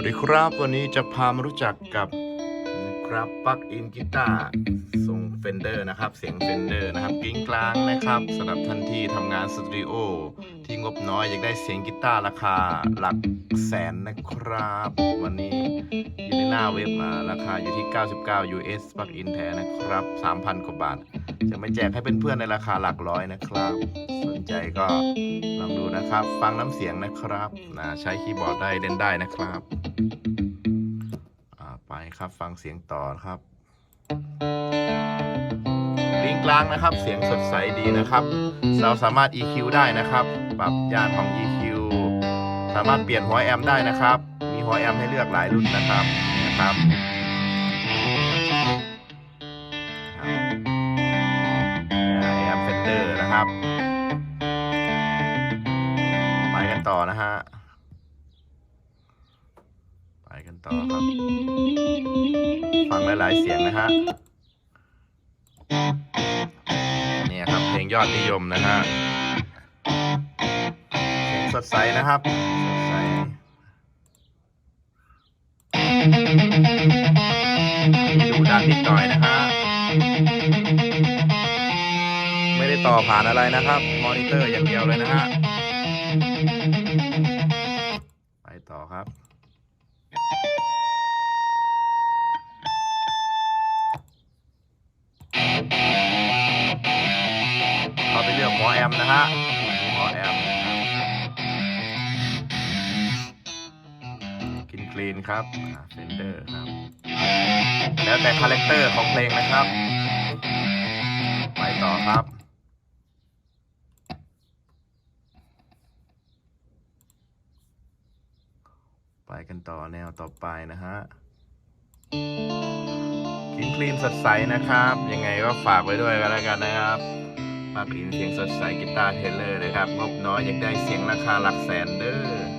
วัสดีครับวันนี้จะพามารู้จักกับนะครับปลั๊กอินกีตาร์ทรงเฟนเดอร์นะครับ เสียงเฟนเดอร์นะครับกิ้งกลางนะครับสำหรับท่านที่ทำงานสตูดิโอที่งบน้อยอยากได้เสียงกีตาร์ราคาหลักแสนนะครับ วันนี้อยู่ในหน้าเว็บมาราคาอยู่ที่ 99 US ปลั๊กอินแท้นะครับ 3,000 กว่าบาท จะไม่แจกให้เพื่อนๆในราคาหลักร้อยนะครับ สนใจก็ นะครับ ฟังน้ำเสียงนะครับนะใช้คีย์บอร์ดได้เล่นได้นะครับอ่าไปครับฟังเสียงต่อครับลิงก์กลางนะครับ เสียงสดใสดีนะครับ เราสามารถ EQ ได้นะครับ ปรับย่านของ EQ สามารถเปลี่ยนหัวแอมป์ได้นะครับ มีหัวแอมป์ให้เลือกหลายรุ่นนะครับนะครับแอมเฟนเดอร์นะครับ ต่อครับ ฟังหลายๆเสียงนะฮะนี่ครับเพลงยอดนิยมนะฮะเสียงสดใสนะครับสดใสดูดันนิดหน่อยนะฮะไม่ได้ต่อผ่านอะไรนะครับ มอนิเตอร์อย่างเดียวเลยนะฮะไปต่อครับ หมอแอมนะฮะหมอแอมกินคลีนครับเฟนเดอร์ครับ แล้วแต่คาแรคเตอร์ของเพลงนะครับ ไปต่อครับไปกันต่อแนวต่อไปนะฮะกินคลีนสดใสนะครับ ยังไงก็ฝากไว้ด้วยกันแล้วกันนะครับ ปาพินเสียงสดใสกีตาร์เทเลอร์เลยครับ งบน้อยอยากได้เสียงราคาหลักแสนเด้อ